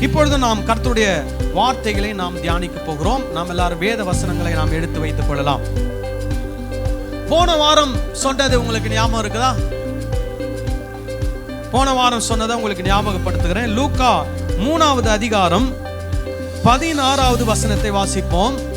இப்பொழுது நாம் கர்த்தருடைய வார்த்தைகளை நாம் தியானிக்க போகிறோம். நாம் எல்லாரும் வேத வசனங்களை நாம் எடுத்து வைத்துக் கொள்ளலாம். போன வாரம் சொன்னது உங்களுக்கு ஞாபகம் இருக்குதா? போன வாரம் சொன்னதை உங்களுக்கு ஞாபகப்படுத்துகிறேன். லூக்கா மூணாவது அதிகாரம் பதினாறாவது வசனத்தை வாசிப்போம்.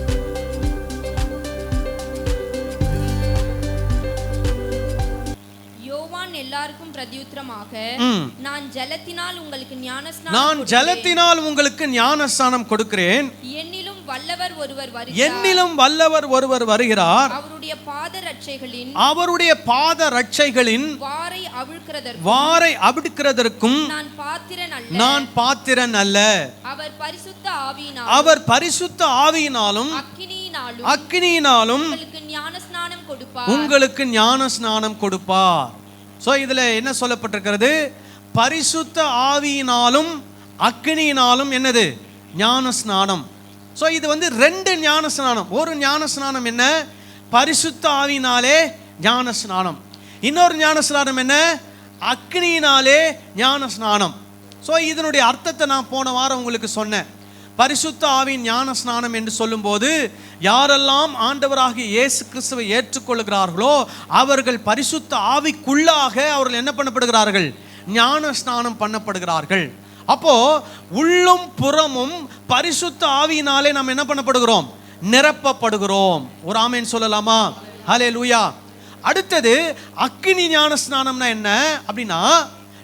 எல்லாருக்கும் பிரதியுத்தரமாக ம். நான் ஜலத்தினால் உங்களுக்கு ஞானஸ்நானம் நான். ஜலத்தினால் உங்களுக்கு ஞானஸ்தானம் கொடுக்கிறேன். என்னிலும் வல்லவர் ஒருவர் வருகிறார். என்னிலும் வல்லவர் ஒருவர் வருகிறார். அவருடைய பாத ரட்சைகளின் அவருடைய பாத ரட்சைகளின் வாரை அவிழ்க்கிறதற்கு வாரை அவிடுக்கிறதற்கும் நான் பாத்திரன் அல்ல. நான் பாத்திரன் அல்ல. அவர் பரிசுத்த ஆவியினால் அவர் பரிசுத்த ஆவியினாலும் அக்கினியினாலும் அக்னியினாலும் உங்களுக்கு ஞானஸ்நானம் கொடுப்பார். உங்களுக்கு ஞான ஸ்நானம் கொடுப்பார். ஸோ இதில் என்ன சொல்லப்பட்டிருக்கிறது? பரிசுத்த ஆவியினாலும் அக்னியினாலும் என்னது? ஞான ஸ்நானம் ஸோ இது வந்து ரெண்டு ஞான ஸ்நானம் ஒரு ஞான ஸ்நானம் என்ன? பரிசுத்த ஆவினாலே ஞான ஸ்நானம் இன்னொரு ஞான ஸ்நானம் என்ன? அக்னியினாலே ஞான ஸ்நானம் ஸோ இதனுடைய அர்த்தத்தை நான் போன வாரம் உங்களுக்கு சொன்னேன். பரிசுத்த ஆவின் ஞான ஸ்நானம் என்று சொல்லும்போது யாரெல்லாம் ஆண்டவராகிய இயேசு கிறிஸ்துவை ஏற்றுக்கொள்கிறார்களோ அவர்கள் பரிசுத்த ஆவிக்குள்ளாக அவர்கள் என்ன பண்ணப்படுகிறார்கள்? ஞான ஸ்நானம் பண்ணப்படுகிறார்கள். அப்போ உள்ளும் புறமும் பரிசுத்த ஆவியினாலே நாம் என்ன பண்ணப்படுகிறோம்? நிரப்பப்படுகிறோம். ஒரு ஆமேன் சொல்லலாமா? ஹலே லூயா அடுத்தது அக்னி ஞான ஸ்நானம்னா என்ன? அப்படின்னா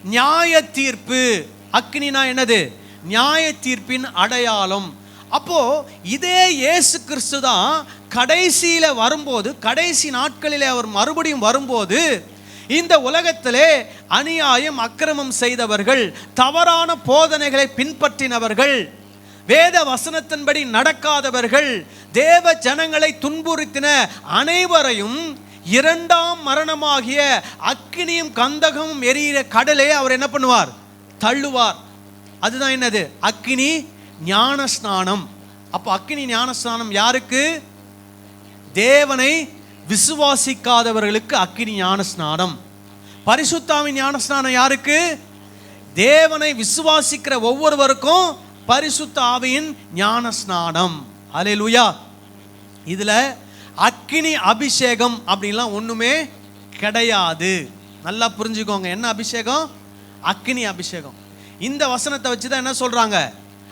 நியாய தீர்ப்பு அக்னினா என்னது? நியாய தீர்ப்பின் அடையாளம். அப்போ இதே இயேசு கிறிஸ்து தான் கடைசியில வரும்போது கடைசி நாட்களிலே அவர் மறுபடியும் வரும்போது இந்த உலகத்திலே அநியாயம் அக்கிரமம் செய்தவர்கள் தவறான போதனைகளை பின்பற்றினவர்கள் வேத வசனத்தின்படி நடக்காதவர்கள் தேவ ஜனங்களை துன்புறுத்தின அனைவரையும் இரண்டாம் மரணமாகிய அக்கினியும் கந்தகமும் எரியிற கடலே அவர் என்ன பண்ணுவார்? தள்ளுவார். அதுதான் என்னது? அக்கினி ஞான ஸ்நானம் அப்போ அக்னி ஞான ஸ்நானம் யாருக்கு? தேவனை விசுவாசிக்காதவர்களுக்கு அக்கினி ஞான ஸ்நானம் பரிசுத்தாவின் ஞான ஸ்நானம் யாருக்கு? தேவனை விசுவாசிக்கிற ஒவ்வொருவருக்கும் பரிசுத்த ஆவியின் ஞான ஸ்நானம் அலே லூயா இதில் அக்கினி அபிஷேகம் அப்படின்லாம் ஒன்றுமே கிடையாது. நல்லா புரிஞ்சுக்கோங்க. என்ன அபிஷேகம்? அக்கினி அபிஷேகம். இந்த வசனத்தை வச்சு தான் என்ன சொல்கிறாங்க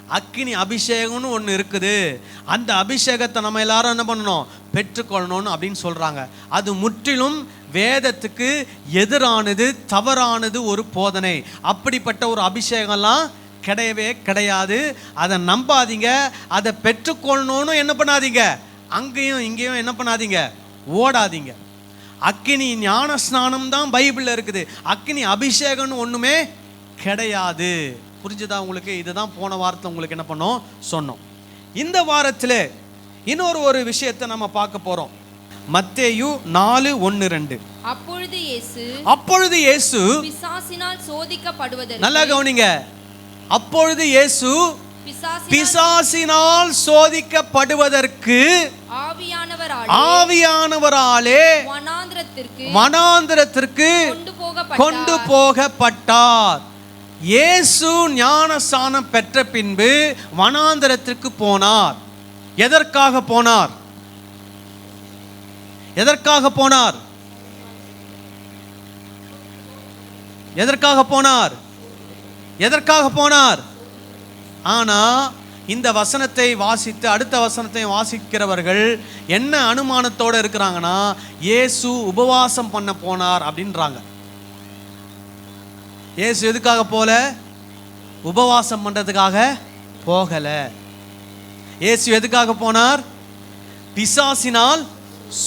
அக்கினி அபிஷேகம்னு ஒன்று இருக்குது. அந்த அபிஷேகத்தை நம்ம எல்லாரும் என்ன பண்ணணும்? பெற்றுக்கொள்ளணும்னு அப்படின்னு சொல்கிறாங்க அது முற்றிலும் வேதத்துக்கு எதிரானது தவறானது ஒரு போதனை. அப்படிப்பட்ட ஒரு அபிஷேகம்லாம் கிடையவே கிடையாது. அதை நம்பாதீங்க. அதை பெற்றுக்கொள்ளணும்னு என்ன பண்ணாதீங்க? அங்கேயும் இங்கேயும் என்ன பண்ணாதீங்க? ஓடாதீங்க. அக்கினி ஞான ஸ்நானம் தான் பைபிளில் இருக்குது. அக்கினி அபிஷேகம்னு ஒன்றுமே கிடையாது. புரிஞ்சுதா உங்களுக்கு? இதுதான் போன வாரத்தில் உங்களுக்கு என்ன பண்ணோம்? சொன்னோம். இந்த வாரத்தில் இன்னொரு ஒரு விஷயத்தை நம்ம பார்க்க போகிறோம் மத்தேயு நாலு ஒன்று ரெண்டு. அப்பொழுது இயேசு அப்பொழுது இயேசு பிசாசினால் சோதிக்கப்படுவதற்கு நல்லா கவனிங்க. அப்பொழுது இயேசு பிசாசி பிசாசினால் சோதிக்கப்படுவதற்கு ஆவியானவரால் வனாந்திரத்திற்கு போகப்பட்டார். கொண்டு போகப்பட்டார். இயேசு ஞானஸ்தானம் பெற்ற பின்பு வனாந்திரத்திற்கு போனார். எதற்காக போனார்? எதற்காக போனார்? எதற்காக போனார்? எதற்காக போனார்? ஆனா இந்த வசனத்தை வாசித்து அடுத்த வசனத்தை வாசிக்கிறவர்கள் என்ன அனுமானத்தோட இருக்கிறாங்கன்னா இயேசு உபவாசம் பண்ண போனார் அப்படின்றாங்க. இயேசு எதுக்காக போல? உபவாசம் பண்ணுறதுக்காக போகல. இயேசு எதுக்காக போனார்? பிசாசினால்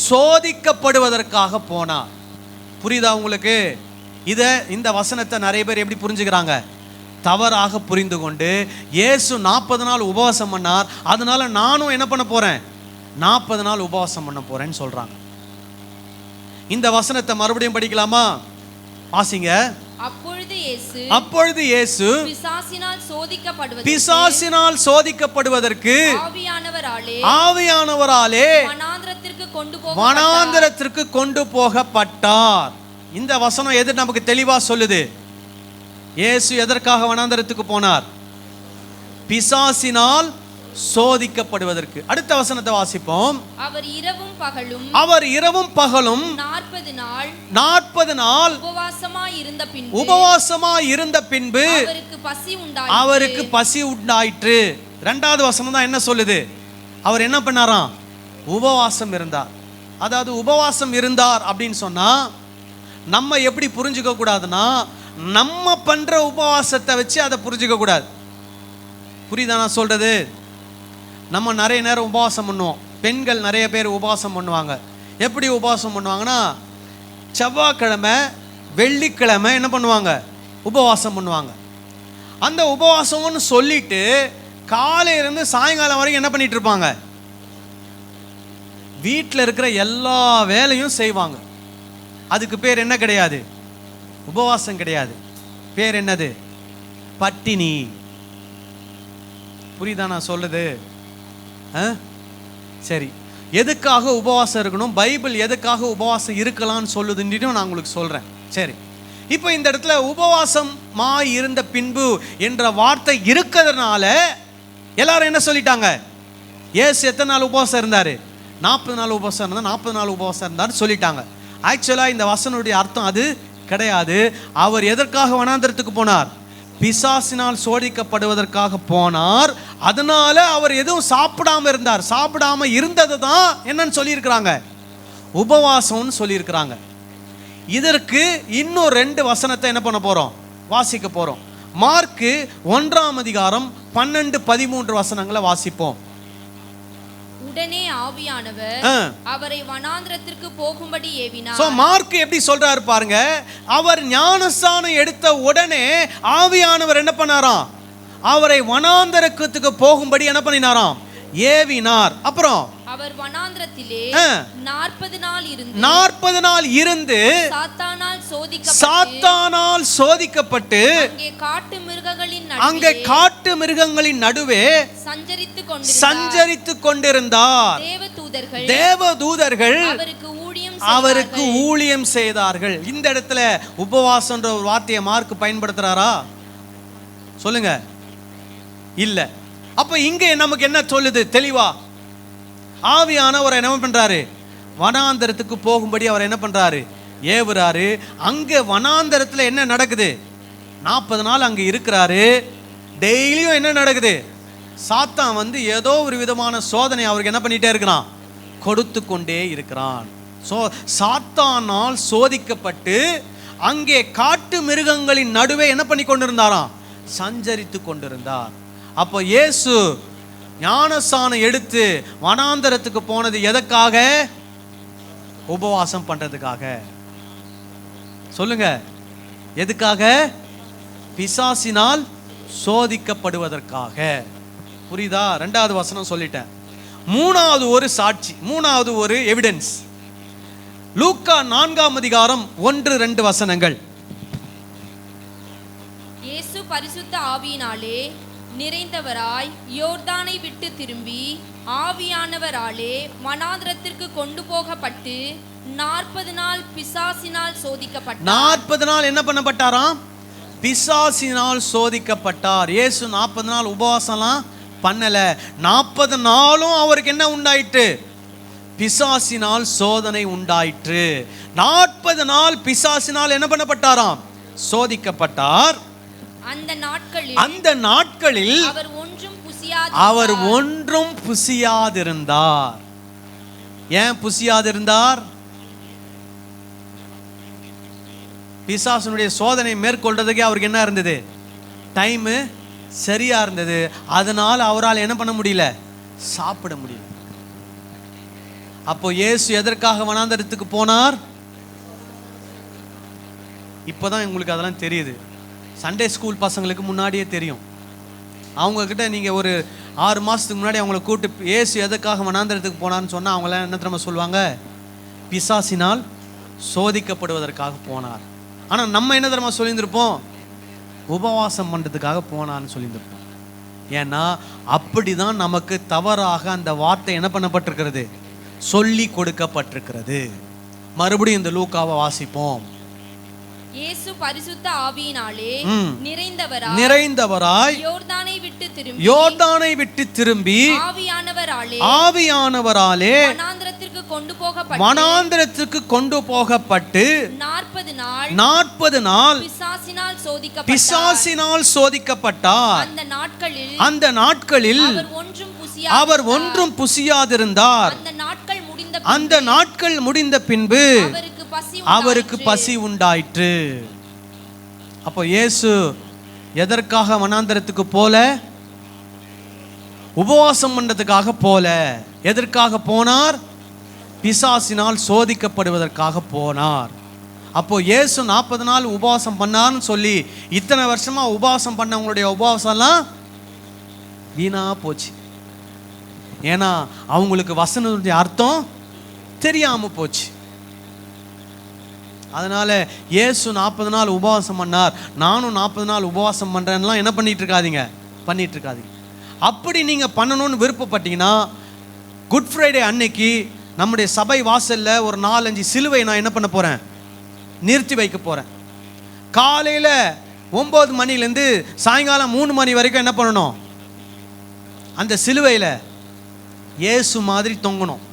சோதிக்கப்படுவதற்காக போனார். புரியுதா உங்களுக்கு? இத இந்த வசனத்தை நிறைய பேர் எப்படி புரிஞ்சுக்கிறாங்க? தவறாக புரிந்து கொண்டு இயேசு நாற்பது நாள் உபவாசம் பண்ணார். அதனால நானும் என்ன பண்ண போறேன்? நாற்பது நாள் உபவாசம் பண்ண போறேன்னு சொல்றாங்க. இந்த வசனத்தை மறுபடியும் படிக்கலாமா? வாசிங்க. அப்பொழுது இயேசு அப்பொழுது இயேசு பிசாசினால் சோதிக்கப்படுவது பிசாசினால் சோதிக்கப்படுவதற்கு ஆவியானவராலே ஆவியானவராலே வனாந்திரத்திற்கு கொண்டு போக வனாந்திரத்திற்கு கொண்டு போகப்பட்டார். இந்த வசனம் எது நமக்கு தெளிவா சொல்லுது? இயேசு எதற்காக வனாந்திரத்துக்கு போனார்? பிசாசினால் சோதிக்கப்படுவதற்கு. அடுத்த வசனத்தை வாசிப்போம். அவர் இரவும் பகலும் அவர் இரவும் பகலும் நாற்பது நாள் நாற்பது நாள் உபவாசமாய் இருந்த பின்பு உபவாசமா இருந்த பின்பு அவருக்கு பசி உண்டாய் அவருக்கு பசி உண்டாயிற்று. ரெண்டாவது வசனம் தான் என்ன சொல்லுது? அவர் என்ன பண்ணாராம்? உபவாசம் இருந்தார். அதாவது உபவாசம் இருந்தார் அப்படின்னு சொன்னா நம்ம எப்படி புரிஞ்சுக்க கூடாதுன்னா நம்ம பண்ற உபவாசத்தை வச்சு அதை புரிஞ்சுக்க கூடாது. புரியுதா நான் சொல்றது? நம்ம நிறைய நேரம் உபவாசம் பண்ணுவோம். பெண்கள் நிறைய பேர் உபவாசம் பண்ணுவாங்க. எப்படி உபவாசம் பண்ணுவாங்கன்னா செவ்வாய்க்கிழமை வெள்ளிக்கிழமை என்ன பண்ணுவாங்க? உபவாசம் பண்ணுவாங்க. அந்த உபவாசம்னு சொல்லிட்டு காலையிலேருந்து சாயங்காலம் வரைக்கும் என்ன பண்ணிட்டு இருப்பாங்க? வீட்டில் இருக்கிற எல்லா வேலையும் செய்வாங்க. அதுக்கு பேர் என்ன கிடையாது? உபவாசம் கிடையாது. பேர் என்னது? பட்டினி. புரியுதா நான் சொல்லுது சரி. எதுக்காக உபவாசம் இருக்கணும்? பைபிள் எதுக்காக உபவாசம் இருக்கலாம்னு சொல்லுதுன்னு நான் உங்களுக்கு சொல்கிறேன் சரி. இப்போ இந்த இடத்துல உபவாசமா இருந்த பின்பு என்ற வார்த்தை இருக்கிறதுனால எல்லாரும் என்ன சொல்லிட்டாங்க? ஏசு எத்தனை நாள் உபவாசம் இருந்தார்? நாற்பது நாள் உபவாசம் இருந்தால் நாற்பது நாள் உபவாசம் இருந்தாருன்னு சொல்லிட்டாங்க. ஆக்சுவலாக இந்த வசனுடைய அர்த்தம் அது கிடையாது. அவர் எதற்காக வனாந்திரத்துக்கு போனார்? பிசாசினால் சோதிக்கப்படுவதற்காக போனார். அதனால அவர் எதுவும் சாப்பிடாம இருந்தார். சாப்பிடாம இருந்தது தான் என்னன்னு சொல்லியிருக்கிறாங்க. உபவாசம்னு சொல்லியிருக்கிறாங்க. இதற்கு இன்னும் ரெண்டு வசனத்தை என்ன பண்ண போறோம்? வாசிக்க போறோம். மார்க்கு ஒன்றாம் அதிகாரம் பன்னெண்டு பதிமூன்று வசனங்களை வாசிப்போம். உடனே ஆவியானவர். அவரை வனாந்திரத்திற்கு போகும்படி ஏவினார். ஸோ மார்க் எப்படி சொல்றாரு பாருங்க? அவர் ஞானஸ்தானம் எடுத்த உடனே ஆவியானவர் என்ன பண்ணாராம்? அவரை வனாந்தரத்துக்கு போகும்படி என்ன பண்ணினாராம்? ஏவினார். அப்புறம்? அவர் வனாந்திரத்திலே. நாற்பது நாள் இருந்து நாற்பது நாள் இருந்து சாத்தானால் சோதிக்கப்பட்டு சாத்தானால் சோதிக்கப்பட்டு அங்கே காட்டு மிருகங்களின் அங்கே நடுவே காட்டு மிருகங்களின் நடுவே சஞ்சரித்துக் கொண்டிருந்தார். சஞ்சரித்து கொண்டிருந்தார். தேவ தூதர்கள் தேவ தூதர்கள் அவருக்கு ஊழியம் அவருக்கு ஊழியம் செய்தார்கள். இந்த இடத்துல உபவாசம்ன்ற ஒரு வார்த்தையை மார்க் பயன்படுத்துறாரா? சொல்லுங்க. இல்ல. அப்போ இங்கே நமக்கு என்ன சொல்லுது? தெளிவா. ஆவியானவர் என்ன பண்ணுறாரு வனாந்தரத்துக்கு போகும்படி அவர் என்ன பண்ணுறாரு ஏவுறாரு. அங்கே வனாந்தரத்தில் என்ன நடக்குது? நாற்பது நாள் அங்கே இருக்கிறாரு. டெய்லியும் என்ன நடக்குது? சாத்தான் வந்து ஏதோ ஒரு விதமான சோதனை அவருக்கு என்ன பண்ணிகிட்டே இருக்கிறான்? கொடுத்து கொண்டே இருக்கிறான். சோ சாத்தானால் சோதிக்கப்பட்டு அங்கே காட்டு மிருகங்களின் நடுவே என்ன பண்ணி கொண்டிருந்தாராம்? சஞ்சரித்து கொண்டிருந்தார். அப்போ இயேசு ஞானஸ்தானம் எடுத்து வனாந்தரத்துக்கு போனது எதற்காக? உபவாசம் பண்ணுறதுக்காக சொல்லுங்க. எதுக்காக? பிசாசினால் சோதிக்கப்படுவதற்காக. புரியுதா? ரெண்டாவது வசனம் சொல்லிட்டேன். மூணாவது ஒரு சாட்சி மூணாவது ஒரு எவிடன்ஸ் லூக்கா நான்காம் அதிகாரம் ஒன்று ரெண்டு வசனங்கள். இயேசு பரிசுத்த ஆவியினாலே நிறைந்தவராய் யோர்தானை விட்டு திரும்பி ஆவியானவராலே மனாந்திரத்திற்கு கொண்டு போகப்பட்டு நாற்பது நாள் பிசாசினால் சோதிக்கப்பட்டார். நாற்பது நாள் என்ன பண்ணப்பட்டாராம்? பிசாசினால் சோதிக்கப்பட்டார். இயேசு நாற்பது நாள் உபவாசம்லாம் பண்ணல. நாற்பது நாளும் அவருக்கு என்ன உண்டாயிற்று? பிசாசினால் சோதனை உண்டாயிற்று. நாற்பது நாள் பிசாசினால் என்ன பண்ணப்பட்டாராம்? சோதிக்கப்பட்டார். அந்த நாட்களில் அந்த நாட்களில் அவர் ஒன்றும் அவர் ஒன்றும் புசியாதிருந்தார். ஏன் புசியாதிருந்தார்? பிசாசனுடைய சோதனை மேற்கொள்றதுக்கே அவருக்கு என்ன இருந்தது? டைமு சரியா இருந்தது. அதனால் அவரால் என்ன பண்ண முடியல? சாப்பிட முடியல. அப்போ இயேசு எதற்காக வனாந்தரத்துக்கு போனார்? இப்போதான் உங்களுக்கு அதெல்லாம் தெரியுது. சண்டே ஸ்கூல் பசங்களுக்கு முன்னாடியே தெரியும். அவங்கக்கிட்ட நீங்கள் ஒரு ஆறு மாதத்துக்கு முன்னாடி அவங்கள கூப்பிட்டு ஏசு எதுக்காக மனாந்திரத்துக்கு போனான்னு சொன்னால் அவங்களாம் என்ன திரும்ப சொல்லுவாங்க? பிசாசினால் சோதிக்கப்படுவதற்காக போனார். ஆனால் நம்ம என்ன தெரியுமா சொல்லியிருந்திருப்போம்? உபவாசம் பண்ணுறதுக்காக போனான்னு சொல்லியிருந்திருப்போம். ஏன்னா அப்படிதான் நமக்கு தவறாக அந்த வார்த்தை என்ன பண்ணப்பட்டிருக்கிறது? சொல்லி கொடுக்கப்பட்டிருக்கிறது. மறுபடியும் இந்த லூக்காவை வாசிப்போம். இயேசு பரிசுத்த ஆவியினாலே. நிறைந்தவராய் நிறைந்தவராய் யோர்தானை விட்டு திரும்பி யோர்தானை விட்டு திரும்பி ஆவியானவராலே ஆவியானவராலே வனாந்திரத்திற்கு கொண்டு போகப்பட்டு வனாந்திரத்துக்கு கொண்டு போகப்பட்டு நாற்பது நாள் நாற்பது நாள் பிசாசினால் சோதிக்கப்பட்டார். பிசாசினால் சோதிக்கப்பட்டார். அந்த நாட்களில் அந்த நாட்களில் அவர் ஒன்றும் அவர் ஒன்றும் புசியாதிருந்தார். அந்த நாட்கள் முடிந்த அந்த நாட்கள் முடிந்த பின்பு அவருக்கு பசி உண்டாயிற்று. அப்போ இயேசு எதற்காக வனாந்தரத்துக்கு போல? உபவாசம் பண்றதுக்காக போல. எதற்காக போனார்? பிசாசினால் சோதிக்கப்படுவதற்காக போனார். அப்போ இயேசு நாற்பது நாள் உபவாசம் பண்ணார்னு சொல்லி இத்தனை வருஷமா உபவாசம் பண்ணவங்களுடைய உபவாசம்லாம் வீணா போச்சு. ஏன்னா அவங்களுக்கு வசனத்துடைய அர்த்தம் தெரியாம போச்சு. அதனால் இயேசு நாற்பது நாள் உபவாசம் பண்ணார். நானும் நாற்பது நாள் உபவாசம் பண்ணுறேன்லாம் என்ன பண்ணிகிட்டு இருக்காதீங்க? பண்ணிகிட்டு இருக்காதீங்க. அப்படி நீங்கள் பண்ணணும்னு விருப்பப்பட்டீங்கன்னா குட் ஃப்ரைடே அன்னைக்கு நம்முடைய சபை வாசல்ல ஒரு நாலஞ்சு சிலுவை நான் என்ன பண்ண போறேன்? நிறுத்தி வைக்க போகிறேன் காலையில் ஒம்பது மணிலேருந்து சாயங்காலம் மூணு மணி வரைக்கும் என்ன பண்ணணும்? அந்த சிலுவையில் இயேசு மாதிரி தொங்கணும்.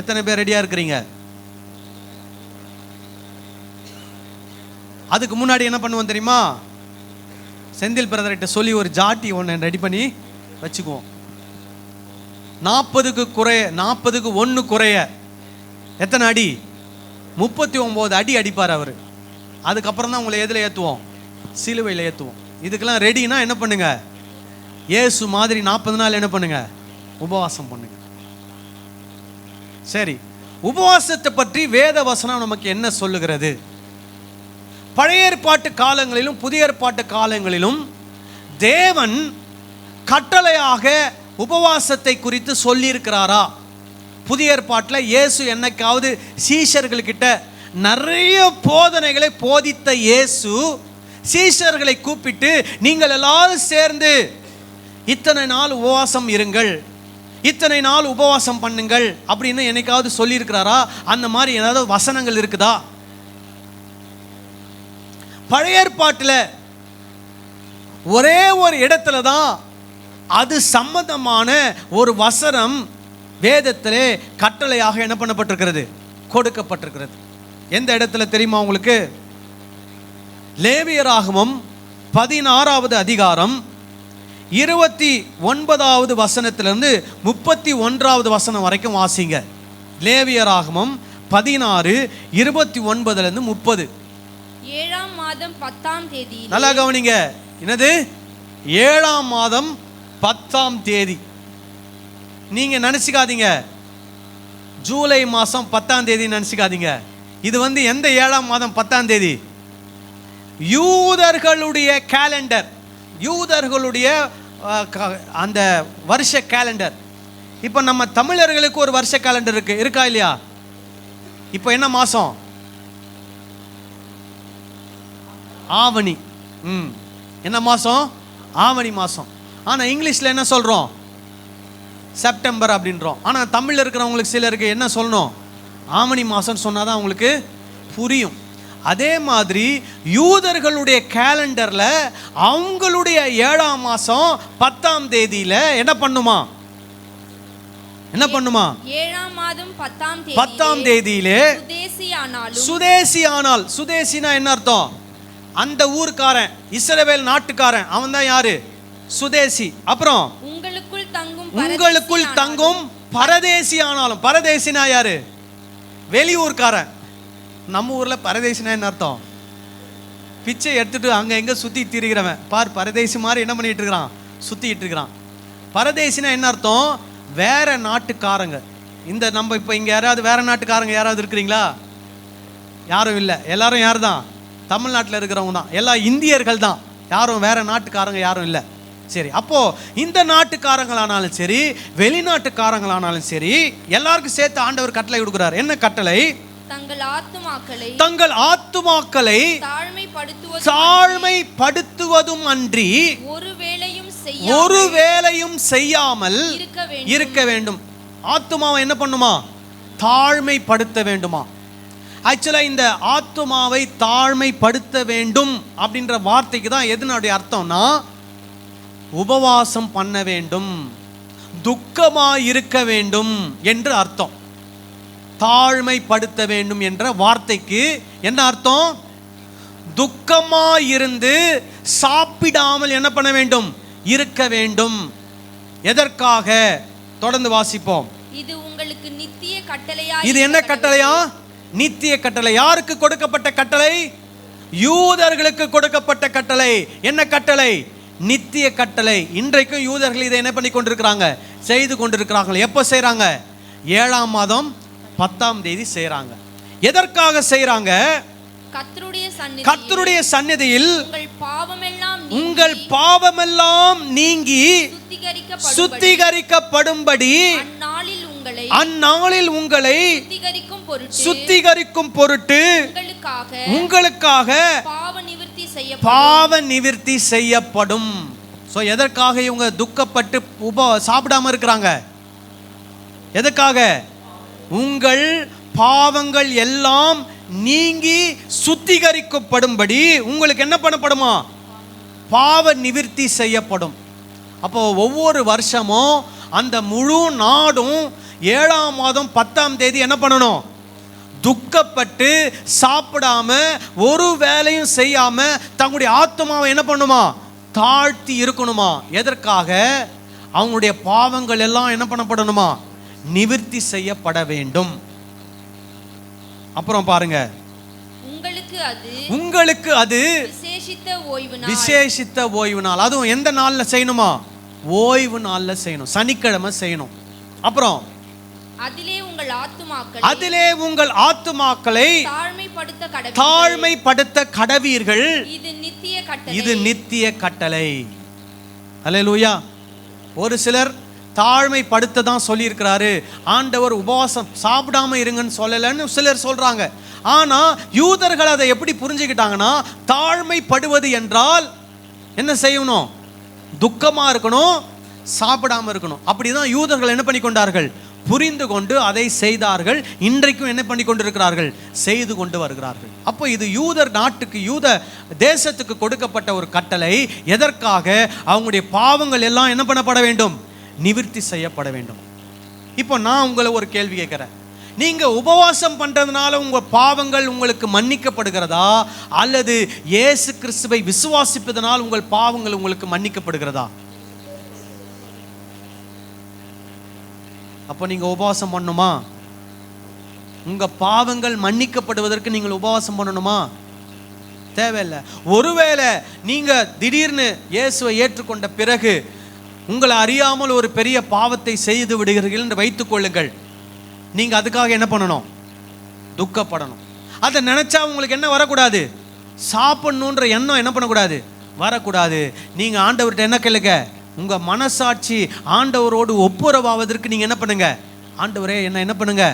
எத்தனை பேர் ரெடியாக இருக்கிறீங்க? அதுக்கு முன்னாடி என்ன பண்ணுவோம் தெரியுமா? செந்தில் பிரதர்கிட்ட சொல்லி ஒரு ஜாட்டி ஒன்று ரெடி பண்ணி வச்சுக்குவோம். நாற்பதுக்கு குறைய நாற்பதுக்கு ஒன்று குறைய. எத்தனை அடி? முப்பத்தி ஒம்பது அடி அடிப்பார் அவர். அதுக்கப்புறம் தான் உங்களை எதில் ஏற்றுவோம் சிலுவையில் ஏற்றுவோம் இதுக்கெல்லாம் ரெடினா என்ன பண்ணுங்க? ஏசு மாதிரி நாற்பது நாள் என்ன பண்ணுங்க? உபவாசம் பண்ணுங்க. சரி. உபவாசத்தை பற்றி வேத வசனம் நமக்கு என்ன சொல்லுகிறது? பழைய ஏற்பாட்டு காலங்களிலும் புதிய ஏற்பாட்டு காலங்களிலும் தேவன் கட்டளையாக உபவாசத்தை குறித்து சொல்லியிருக்கிறாரா? புதிய ஏற்பாட்டில் இயேசு என்னைக்காவது சீஷர்கள்கிட்ட நிறைய போதனைகளை போதித்த இயேசு சீஷர்களை கூப்பிட்டு நீங்கள் எல்லாரும் சேர்ந்து இத்தனை நாள் உபவாசம் இருங்கள் இத்தனை நாள் உபவாசம் பண்ணுங்கள் அப்படின்னு என்னைக்காவது சொல்லியிருக்கிறாரா? அந்த மாதிரி ஏதாவது வசனங்கள் இருக்குதா? பழைய ஏற்பாட்டில் ஒரே ஒரு இடத்துல தான் அது சம்மந்தமான ஒரு வசனம் வேதத்திலே கட்டளையாக என்ன பண்ணப்பட்டிருக்கிறது? கொடுக்கப்பட்டிருக்கிறது. எந்த இடத்துல தெரியுமா உங்களுக்கு? லேவியராகமம் பதினாறாவது அதிகாரம் இருபத்தி ஒன்பதாவது வசனத்திலிருந்து முப்பத்தி ஒன்றாவது வசனம் வரைக்கும் வாசிங்க. லேவியராகமம் பதினாறு இருபத்தி ஒன்பதுலேருந்து முப்பது. ஏழாம் மாதம் பத்தாம் தேதி. நல்லா கவனிங்க. என்னது? ஏழாம் மாதம் பத்தாம் தேதி. நீங்க நினைச்சுக்காதீங்க. ஜூலை மாதம் பத்தாம் தேதி நினைச்சுக்காதீங்க. இது வந்து எந்த ஏழாம் மாதம் பத்தாம் தேதி? யூதர்களுடைய கேலண்டர் யூதர்களுடைய அந்த வருஷ கேலண்டர் இப்போ நம்ம தமிழர்களுக்கு ஒரு வருஷ கேலண்டர் இருக்கு. இருக்கா இல்லையா? இப்போ என்ன மாதம் ஆவணி. ம். என்ன மாதம் ஆவணி மாதம் ஆனால் இங்கிலீஷில் என்ன சொல்கிறோம் செப்டம்பர் அப்படின்றோம். ஆனால் தமிழில் இருக்கிறவங்களுக்கு சிலருக்கு என்ன சொல்லணும்? ஆவணி மாதம்னு சொன்னால் தான் அவங்களுக்கு புரியும். அதே மாதிரி யூதர்களுடைய கேலண்டரில் அவங்களுடைய ஏழாம் மாதம் பத்தாம் தேதியில் என்ன பண்ணுமா? என்ன பண்ணுமா? ஏழாம் மாதம் பத்தாம் தேதி பத்தாம் தேதியிலே சுதேசியானாலும் சுதேசி ஆனால் சுதேசினா என்ன அர்த்தம்? அந்த ஊர்க்காரன் இஸ்ரவேல் நாட்டுக்காரன் அவன் தான் யாரு? சுதேசி. அப்புறம் உங்களுக்குள் தங்கும் உங்களுக்குள் தங்கும் பரதேசி ஆனாலும் பரதேசினா யாரு? வெளியூர்காரன் நம்ம ஊர்ல பரதேசினா என்ன அர்த்தம்? பிச்சை எடுத்துட்டு அங்க எங்க சுத்தி திரிகிறவன். பார் பரதேசி மாதிரி என்ன பண்ணிட்டு இருக்கிறான்? சுத்திட்டு இருக்கிறான். பரதேசினா என்ன அர்த்தம்? வேற நாட்டுக்காரங்க. இந்த நம்ம இப்போ இங்க யாராவது வேற நாட்டுக்காரங்க யாராவது இருக்கிறீங்களா? யாரும் இல்லை. எல்லாரும் யார் தான் தமிழ்நாட்டில் இருக்கிறவங்க தான். எல்லாம் இந்தியர்கள் தான். யாரும் வேற நாட்டுக்காரங்க யாரும் இல்லை. சரி அப்போ இந்த நாட்டுக்காரங்களானாலும் சரி வெளிநாட்டுக்காரங்களானாலும் சரி எல்லாருக்கும் சேர்த்து ஆண்டவர் கட்டளை கொடுக்குறார். என்ன கட்டளை? தங்கள் ஆத்துமாக்களை தங்கள் ஆத்துமாக்களை தாழ்மைப்படுத்துவது தாழ்மைப்படுத்துவதும் அன்றி ஒரு வேலையும் செய்யாமல் இருக்க வேண்டும். இருக்க வேண்டும். ஆத்துமாவை என்ன பண்ணுமா? தாழ்மைப்படுத்த வேண்டுமா? ஆக்சுவலாக இந்த ஆத்துமாவை தாழ்மைப்படுத்த வேண்டும் அப்படின்ற வார்த்தைக்கு தான் எதனுடைய அர்த்தம்னா உபவாசம் பண்ண வேண்டும் துக்கமாய் இருக்க வேண்டும் என்று அர்த்தம். தாழ்மைப்படுத்த வேண்டும் என்ற வார்த்தைக்கு என்ன அர்த்தம்? துக்கமாய் இருந்து சாப்பிடாமல் என்ன பண்ண வேண்டும்? இருக்க வேண்டும். எதற்காக? தொடர்ந்து வாசிப்போம். இது உங்களுக்கு நித்திய கட்டளையா இது என்ன கட்டளையா? நித்திய கட்டளை. யாருக்கு கொடுக்கப்பட்ட கட்டளை? யூதர்களுக்கு கொடுக்கப்பட்ட கட்டளை. என்ன கட்டளை? நித்திய கட்டளை. இன்றைக்கும் யூதர்கள் இதை என்ன பண்ணி கொண்டிருக்கிறாங்க? செய்து கொண்டிருக்கிறார்கள். எப்போ செய்றாங்க? ஏழாம் மாதம் பத்தாம் தேதி செய்றாங்க. எதற்காக செய்றாங்க? கர்த்தருடைய சந்நிதியில் உங்கள் பாவமெல்லாம் நீங்கி சுத்திகரிக்கப்படும் சுத்திகரிக்கப்படும்படி அந்நாளில் உங்களை சுத்திகரிக்கும் பொருட்டு உங்களுக்காக பாவ நிவிர்த்தி செய்யப்படும். ஸோ எதற்காக இவங்க துக்கப்பட்டு உப சாப்பிடாம இருக்கிறாங்க? எதற்காக? உங்கள் பாவங்கள் எல்லாம் நீங்கி சுத்திகரிக்கப்படும்படி உங்களுக்கு என்ன பண்ணப்படுமா? பாவ நிவிர்த்தி செய்யப்படும். அப்போ ஒவ்வொரு வருஷமும் அந்த முழு நாடும் ஏழாம் மாதம் பத்தாம் தேதி என்ன பண்ணணும்? துக்கப்பட்டு சாப்பிடாம ஒரு வேலையும் செய்யாம தங்களுடைய ஆத்மாவை என்ன பண்ணுமா? தாழ்த்தி இருக்கணுமா? எதற்காக? அவங்களுடைய பாவங்கள் எல்லாம் என்ன பண்ணப்படணுமா? நிவிர்த்தி செய்யப்பட வேண்டும். அப்புறம் பாருங்க. உங்களுக்கு அது உங்களுக்கு அது விசேஷித்த ஓய்வு நாள் விசேஷித்த ஓய்வு நாள் அதுவும் எந்த நாள்ல செய்யணுமா? ஓய்வு நாள்ல செய்யணும். சனிக்கிழமை செய்யணும். அப்புறம் அதிலே உங்கள் ஆத்துமாக்கள் அதிலே உங்கள் ஆத்துமாக்களை தாழ்மைப்படுத்த கடவீர்கள். இது நித்திய கட்டளை. இது நித்திய கட்டளை. அல்லேலூயா ஒரு சிலர் தாழ்மைப்படுத்த தான் சொல்லியிருக்கிறாரு. ஆண்டவர் உபவாசம் சாப்பிடாம இருங்கன்னு சொல்லலைன்னு சிலர் சொல்றாங்க. ஆனா யூதர்கள் அதை எப்படி புரிஞ்சுக்கிட்டாங்கன்னா தாழ்மைப்படுவது என்றால் என்ன செய்யணும்? துக்கமா இருக்கணும் சாப்பிடாம இருக்கணும். அப்படிதான் யூதர்கள் என்ன பண்ணி கொண்டார்கள் புரிந்து கொண்டு அதை செய்தார்கள். இன்றைக்கும் என்ன பண்ணி கொண்டிருக்கிறார்கள்? செய்து கொண்டு வருகிறார்கள். அப்போ இது யூதர் நாட்டுக்கு யூத தேசத்துக்கு கொடுக்கப்பட்ட ஒரு கட்டளை. எதற்காக? அவங்களுடைய பாவங்கள் எல்லாம் என்ன பண்ணப்பட வேண்டும்? நிவிர்த்தி செய்யப்பட வேண்டும். இப்போ நான் உங்களை ஒரு கேள்வி கேட்குறேன். நீங்கள் உபவாசம் பண்ணுறதுனால உங்கள் பாவங்கள் உங்களுக்கு மன்னிக்கப்படுகிறதா? அல்லது இயேசு கிறிஸ்துவை விசுவாசிப்பதனால் உங்கள் பாவங்கள் உங்களுக்கு மன்னிக்கப்படுகிறதா? அப்போ நீங்கள் உபவாசம் பண்ணணுமா உங்கள் பாவங்கள் மன்னிக்கப்படுவதற்கு நீங்கள் உபவாசம் பண்ணணுமா? தேவையில்லை. ஒருவேளை நீங்கள் திடீர்னு இயேசுவை ஏற்றுக்கொண்ட பிறகு உங்களை அறியாமல் ஒரு பெரிய பாவத்தை செய்து விடுகிறீர்கள் என்று வைத்துக் கொள்ளுங்கள். அதுக்காக என்ன பண்ணணும்? துக்கப்படணும். அதை நினச்சா உங்களுக்கு என்ன வரக்கூடாது? சாப்பிடணுன்ற எண்ணம் என்ன பண்ணக்கூடாது? வரக்கூடாது. நீங்கள் ஆண்டவர்கிட்ட என்ன கேளுங்க? உங்கள் மனசாட்சி ஆண்டவரோடு ஒப்புரவாவதற்கு நீங்கள் என்ன பண்ணுங்க? ஆண்டவரே என்ன என்ன பண்ணுங்க?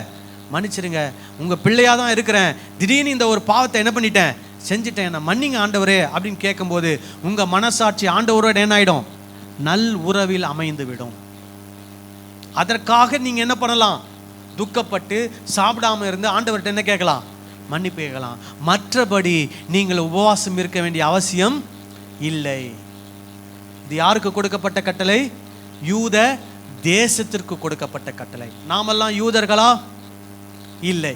மன்னிச்சிடுங்க உங்கள் பிள்ளையாக தான் இருக்கிறேன். திடீர்னு இந்த ஒரு பாவத்தை என்ன பண்ணிட்டேன்? செஞ்சுட்டேன். என்ன மன்னிங்க ஆண்டவரே அப்படின்னு கேட்கும்போது உங்கள் மனசாட்சி ஆண்டவரோட என்ன ஆகிடும் நல் உறவில் அமைந்து விடும். அதற்காக நீங்கள் என்ன பண்ணலாம்? துக்கப்பட்டு சாப்பிடாமல் இருந்து ஆண்டவர்கிட்ட என்ன கேட்கலாம்? மன்னிப்பு கேட்கலாம். மற்றபடி நீங்கள் உபவாசம் இருக்க வேண்டிய அவசியம் இல்லை. இது யாருக்கு கொடுக்கப்பட்ட கட்டளை? யூத தேசத்திற்கு கொடுக்கப்பட்ட கட்டளை. நாமெல்லாம் யூதர்களா? இல்லை.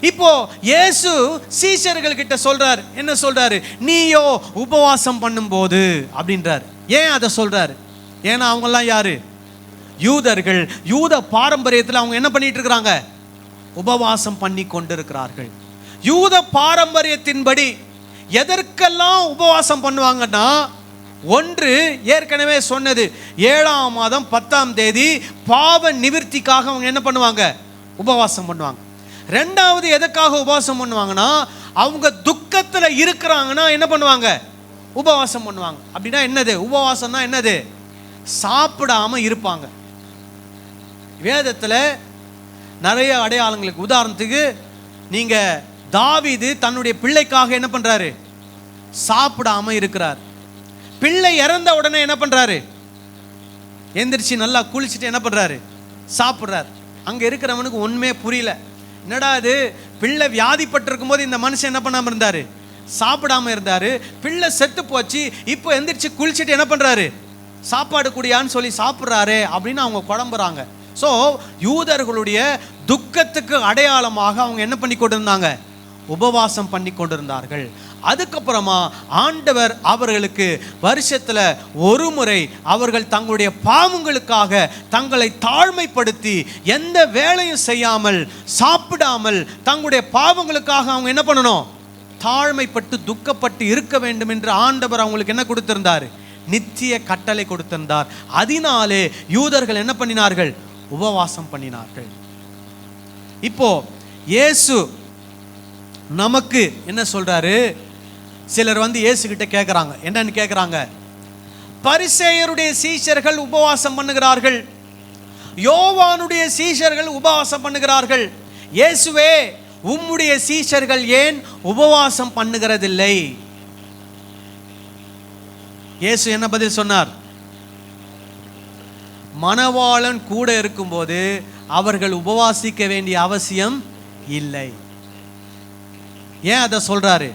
இப்போ இயேசு சீசர்கள் கிட்ட சொல்றார். என்ன சொல்றாரு? நீயோ உபவாசம் பண்ணும்போது அப்படின்றார். ஏன் அதை சொல்றாரு? ஏன்னா அவங்கெல்லாம் யாரு? யூதர்கள். யூத பாரம்பரியத்தில் அவங்க என்ன பண்ணிட்டு இருக்கிறாங்க? உபவாசம் பண்ணி கொண்டிருக்கிறார்கள் யூத பாரம்பரியத்தின்படி எதற்கெல்லாம் உபவாசம் பண்ணுவாங்கன்னா ஒன்று ஏற்கனவே சொன்னது ஏழாம் மாதம் பத்தாம் தேதி பாவ நிவர்த்திக்காக அவங்க என்ன பண்ணுவாங்க? உபவாசம் பண்ணுவாங்க. ரெண்டாவது எதுக்காக உபவாசம் பண்ணுவாங்கன்னா அவங்க துக்கத்தில் இருக்கிறாங்கன்னா என்ன பண்ணுவாங்க? உபவாசம் பண்ணுவாங்க. அப்படின்னா என்னது? உபவாசம்னா என்னது? சாப்பிடாம இருப்பாங்க. வேதத்தில் நிறைய அடையாளங்களுக்கு உதாரணத்துக்கு நீங்கள் தாவிது தன்னுடைய பிள்ளைக்காக என்ன பண்றாரு? சாப்பிடாம இருக்கிறார். பிள்ளை இறந்த உடனே என்ன பண்றாரு? எந்திரிச்சு நல்லா குளிச்சுட்டு என்ன பண்றாரு? சாப்பிட்றாரு. அங்க இருக்கிறவனுக்கு ஒண்ணுமே புரியல. என்னடா இது? பிள்ளை வியாதிப்பட்டிருக்கும் போது இந்த மனுஷன் என்ன பண்ணாம இருந்தாரு? சாப்பிடாம இருந்தாரு. பிள்ளை செத்து போச்சு. இப்போ எந்திரிச்சு குளிச்சுட்டு என்ன பண்றாரு? சாப்பாடு குடியான்னு சொல்லி சாப்பிட்றாரு அப்படின்னு அவங்க குழம்புறாங்க. ஸோ யூதர்களுடைய துக்கத்துக்கு அடையாளமாக அவங்க என்ன பண்ணி கொண்டிருந்தாங்க? உபவாசம் பண்ணி கொண்டிருந்தார்கள். அதுக்கப்புறமா ஆண்டவர் அவர்களுக்கு வருஷத்தில் ஒரு முறை அவர்கள் தங்களுடைய பாவங்களுக்காக தங்களை தாழ்மைப்படுத்தி எந்த வேலையும் செய்யாமல் சாப்பிடாமல் தங்களுடைய பாவங்களுக்காக அவங்க என்ன பண்ணணும்? தாழ்மைப்பட்டு துக்கப்பட்டு இருக்க வேண்டும் என்று ஆண்டவர் அவங்களுக்கு என்ன கொடுத்திருந்தார்? நித்திய கட்டளை கொடுத்திருந்தார். அதனாலே யூதர்கள் என்ன பண்ணினார்கள்? உபவாசம் பண்ணினார்கள். இப்போ இயேசு நமக்கு என்ன சொல்றாரு? சிலர் வந்து இயேசுகிட்ட கேட்குறாங்க என்னன்னு கேட்குறாங்க பரிசேயருடைய சீஷர்கள் உபவாசம் பண்ணுகிறார்கள். யோவானுடைய சீஷர்கள் உபவாசம் பண்ணுகிறார்கள். இயேசுவே உம்முடைய சீஷர்கள் ஏன் உபவாசம் பண்ணுகிறதில்லை? இயேசு என்ன பதில் சொன்னார்? மணவாளன் கூட இருக்கும்போது அவர்கள் உபவாசிக்க வேண்டிய அவசியம் இல்லை. ஏன் அதை சொல்றாரு?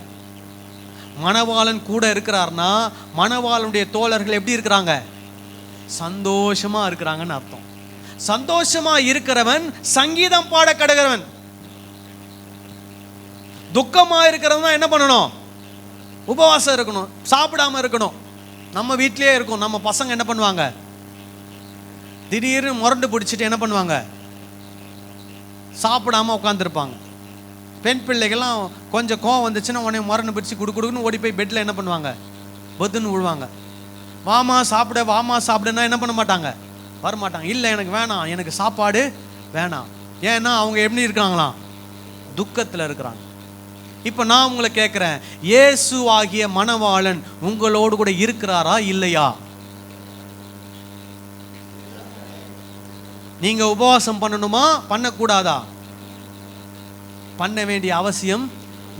மணவாளன் கூட இருக்கிறார்னா மணவாளனுடைய தோழர்கள் எப்படி இருக்கிறாங்க? சந்தோஷமா இருக்கிறாங்கன்னு அர்த்தம். சந்தோஷமா இருக்கிறவன் சங்கீதம் பாட கடகிறவன். துக்கமா இருக்கிறவன் தான் என்ன பண்ணணும்? உபவாசம் இருக்கணும் சாப்பிடாம இருக்கணும். நம்ம வீட்டிலேயே இருக்கும் நம்ம பசங்க என்ன பண்ணுவாங்க? திடீர்னு முரண்டு பிடிச்சிட்டு என்ன பண்ணுவாங்க? சாப்பிடாம உட்காந்துருப்பாங்க பெண் பிள்ளைகள்லாம் கொஞ்சம் கோவம் வந்துச்சுன்னா உடனே முரணு பிடிச்சி குடு குடுக்குன்னு ஓடி போய் பெட்டில் என்ன பண்ணுவாங்க? பொத்துன்னு விழுவாங்க. வாமா சாப்பிட வாமா சாப்பிடுன்னா என்ன பண்ண மாட்டாங்க? வரமாட்டாங்க. இல்லை எனக்கு வேணாம். எனக்கு சாப்பாடு வேணாம். ஏன்னா அவங்க எப்படி இருக்கிறாங்களாம் துக்கத்தில் இருக்கிறாங்க. இப்போ நான் உங்களை கேட்குறேன் இயேசு ஆகிய மணவாளன் உங்களோடு கூட இருக்கிறாரா இல்லையா? நீங்கள் உபவாசம் பண்ணணுமா? பண்ணக்கூடாதா? பண்ண வேண்டிய அவசியம்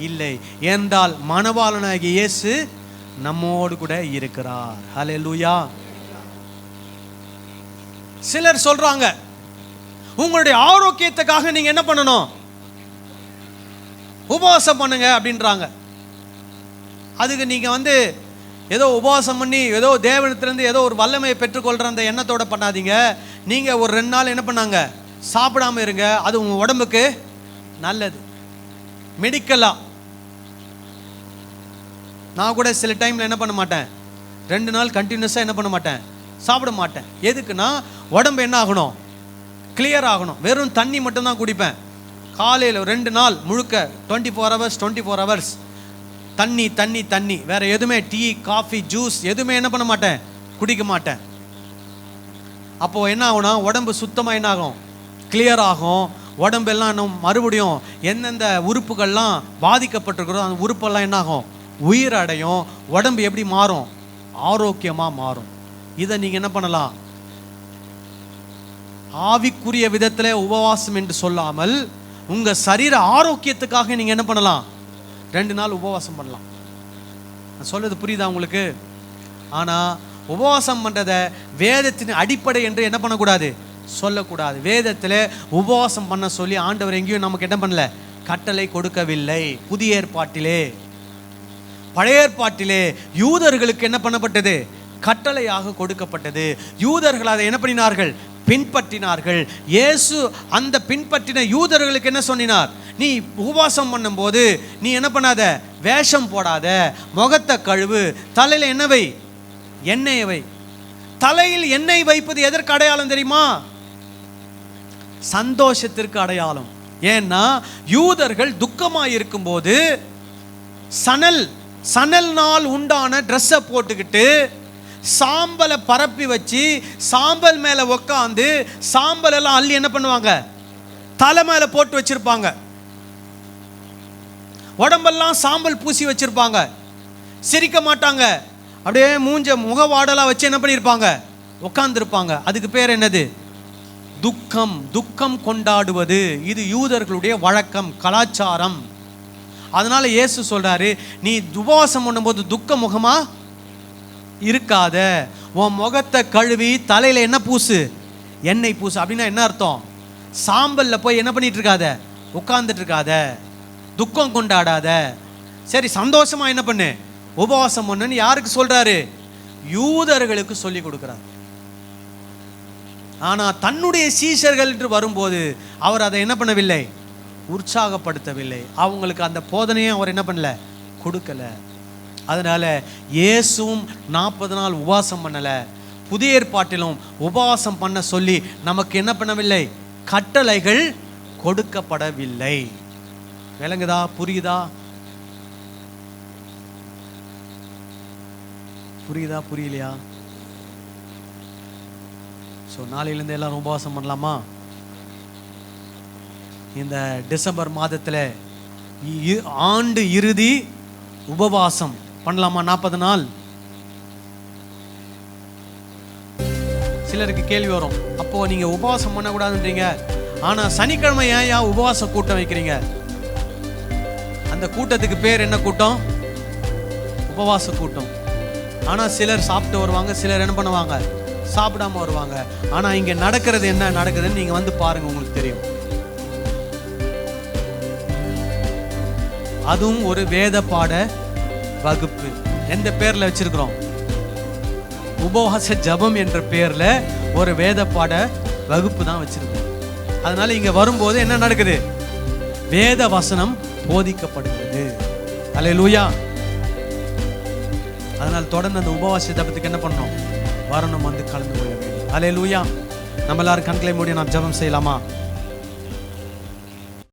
இல்லை. என்றால் மனவாளனாகிய இயேசு நம்மோடு கூட இருக்கிறார். ஹalleluya சிலர் சொல்றாங்க உங்களுடைய ஆரோக்கியத்துக்காக நீங்க என்ன பண்ணணும்? உபவாசம் பண்ணுங்க அப்படின்றாங்க. அதுக்கு நீங்க வந்து ஏதோ உபவாசம் பண்ணி ஏதோ தேவனத்திலேருந்து ஏதோ ஒரு வல்லமையை பெற்றுக்கொள்கிற அந்த எண்ணத்தோட பண்ணாதீங்க. நீங்கள் ஒரு ரெண்டு நாள் என்ன பண்ணாங்க? சாப்பிடாம இருங்க. அது உங்கள் உடம்புக்கு நல்லது. மெடிக்கலா நான் கூட சில டைம்ல என்ன பண்ண மாட்டேன்? ரெண்டு நாள் கண்டினியூஸாக என்ன பண்ண மாட்டேன்? சாப்பிட மாட்டேன். எதுக்குன்னா உடம்பு என்ன ஆகணும்? கிளியர் ஆகணும். வெறும் தண்ணி மட்டும்தான் குடிப்பேன். காலையில் ரெண்டு நாள் முழுக்க twenty four hours twenty four hours தண்ணி தண்ணி தண்ணி. வேற எதுவுமே டீ காஃபி ஜூஸ் எதுவுமே என்ன பண்ண மாட்டேன்? குடிக்க மாட்டேன். அப்போது என்ன ஆகும்னா உடம்பு சுத்தமாக என்ன ஆகும்? கிளியர் ஆகும். உடம்பெல்லாம் நம் மறுபடியும் எந்தெந்த உறுப்புகள்லாம் பாதிக்கப்பட்டிருக்கிறதோ அந்த உறுப்பெல்லாம் என்ன ஆகும் உயிர் அடையும் உடம்பு எப்படி மாறும்? ஆரோக்கியமாக மாறும். இதை நீங்கள் என்ன பண்ணலாம்? ஆவிக்குரிய விதத்தில் உபவாசம் என்று சொல்லாமல் உங்கள் சரீர ஆரோக்கியத்துக்காக நீங்கள் என்ன பண்ணலாம்? ரெண்டு நாள் உபவாசம் பண்ணலாம். நான் சொல்றது புரியுதா உங்களுக்கு? ஆனால் உபவாசம் பண்ணுறத வேதத்தின் அடிப்படை என்று என்ன பண்ணக்கூடாது? சொல்லக்கூடாது. வேதத்தில் உபவாசம் பண்ண சொல்லி ஆண்டவர் எங்கேயும் நமக்கு என்ன பண்ணல. கட்டளை கொடுக்கவில்லை. புதிய ஏற்பாட்டிலே. பழைய ஏற்பாட்டிலே யூதர்களுக்கு என்ன பண்ணப்பட்டது? கட்டளையாக கொடுக்கப்பட்டது. யூதர்கள் அதை என்ன பண்ணினார்கள்? பின்பற்றினார்கள். இயேசு அந்த பின்பற்றின யூதர்களுக்கு என்ன சொன்னினார்? நீ உபவாசம் பண்ணும்போது நீ என்ன பண்ணாத? வேஷம் போடாத. முகத்தை கழுவு. தலையில என்னவை வை? வை. தலையில் எண்ணெய் வைப்பது எதற்கு அடையாளம் தெரியுமா? சந்தோஷத்திற்கு அடையாளம். ஏன்னா யூதர்கள் துக்கமாக இருக்கும்போது சணல் சணல் நாள் உண்டான ட்ரெஸ்ஸை போட்டுக்கிட்டு சாம்பலை பரப்பி வச்சு சாம்பல் மேலே உக்காந்து சாம்பல் எல்லாம் அள்ளி என்ன பண்ணுவாங்க? தலை மேலே போட்டு வச்சிருப்பாங்க. உடம்பெல்லாம் சாம்பல் பூசி வச்சிருப்பாங்க. சிரிக்க மாட்டாங்க. அப்படியே மூஞ்ச முகவாடலாம் வச்சு என்ன பண்ணியிருப்பாங்க உட்காந்துருப்பாங்க அதுக்கு பேர் என்னது? துக்கம் துக்கம் கொண்டாடுவது. இது யூதர்களுடைய வழக்கம் கலாச்சாரம். அதனால இயேசு சொல்றாரு நீ உபவாசம் பண்ணும்போது துக்க முகமா இருக்காத. உன் முகத்தை கழுவி தலையில என்ன பூசு? எண்ணெய் பூசு. அப்படின்னா என்ன அர்த்தம்? சாம்பலில் போய் என்ன பண்ணிட்டு இருக்காத? உட்கார்ந்துட்டு இருக்காத. துக்கம் கொண்டாடாத. சரி சந்தோஷமா என்ன பண்ணு? உபவாசம் பண்ணுன்னு யாருக்கு சொல்றாரு? யூதர்களுக்கு சொல்லி கொடுக்குறாரு. ஆனால் தன்னுடைய சீஷர்கள் என்று வரும்போது அவர் அதை என்ன பண்ணவில்லை? உற்சாகப்படுத்தவில்லை. அவங்களுக்கு அந்த போதனையை அவர் என்ன பண்ணல? கொடுக்கல. அதனால இயேசுவும் நாற்பது நாள் உபவாசம் பண்ணலை. புதிய ஏற்பாட்டிலும் உபவாசம் பண்ண சொல்லி நமக்கு என்ன பண்ணவில்லை? கட்டளைகள் கொடுக்கப்படவில்லை. விளங்குதா? புரியுதா? புரியுதா? புரியலையா? ஸோ நாளையிலேருந்து எல்லாரும் உபவாசம் பண்ணலாமா? இந்த டிசம்பர் மாதத்தில் இ- ஆண்டு இறுதி உபவாசம். பண்ணலாமா? நாற்பது நாள். சிலருக்கு கேள்வி வரும். அப்போ நீங்கள் உபவாசம் பண்ணக்கூடாதுன்றீங்க. ஆனா சனிக்கிழமை ஏன் ஏன் உபவாச கூட்டம் வைக்கிறீங்க? அந்த கூட்டத்துக்கு பேர் என்ன கூட்டம்? உபவாச கூட்டம். ஆனால் சிலர் சாப்பிட்டு வருவாங்க சிலர் என்ன பண்ணுவாங்க? சாப்பிடாம வருவாங்க. ஆனா இங்க நடக்கிறது என்ன? நடக்குதுன்னு நீங்க வந்து பாருங்க உங்களுக்கு தெரியும். அதுவும் ஒரு வேத பாட வகுப்பு. எந்த பேர்ல வச்சிருக்கிறோம்? உபவாச ஜபம் என்ற பேர்ல ஒரு வேத பாட வகுப்பு தான் வச்சிருக்கோம். அதனால இங்க வரும்போது என்ன நடக்குது? வேத வசனம் போதிக்கப்படுகிறது. அல்லேலூயா அதனால் தொடர்ந்து அந்த உபவாச ஜபத்துக்கு என்ன பண்ணணும்? வரணும் வந்து கலந்து கொள்ள வேண்டும் அலே லூயா நம்ம எல்லாரும் கண்களை மூடி நாம் ஜபம் செய்யலாமா?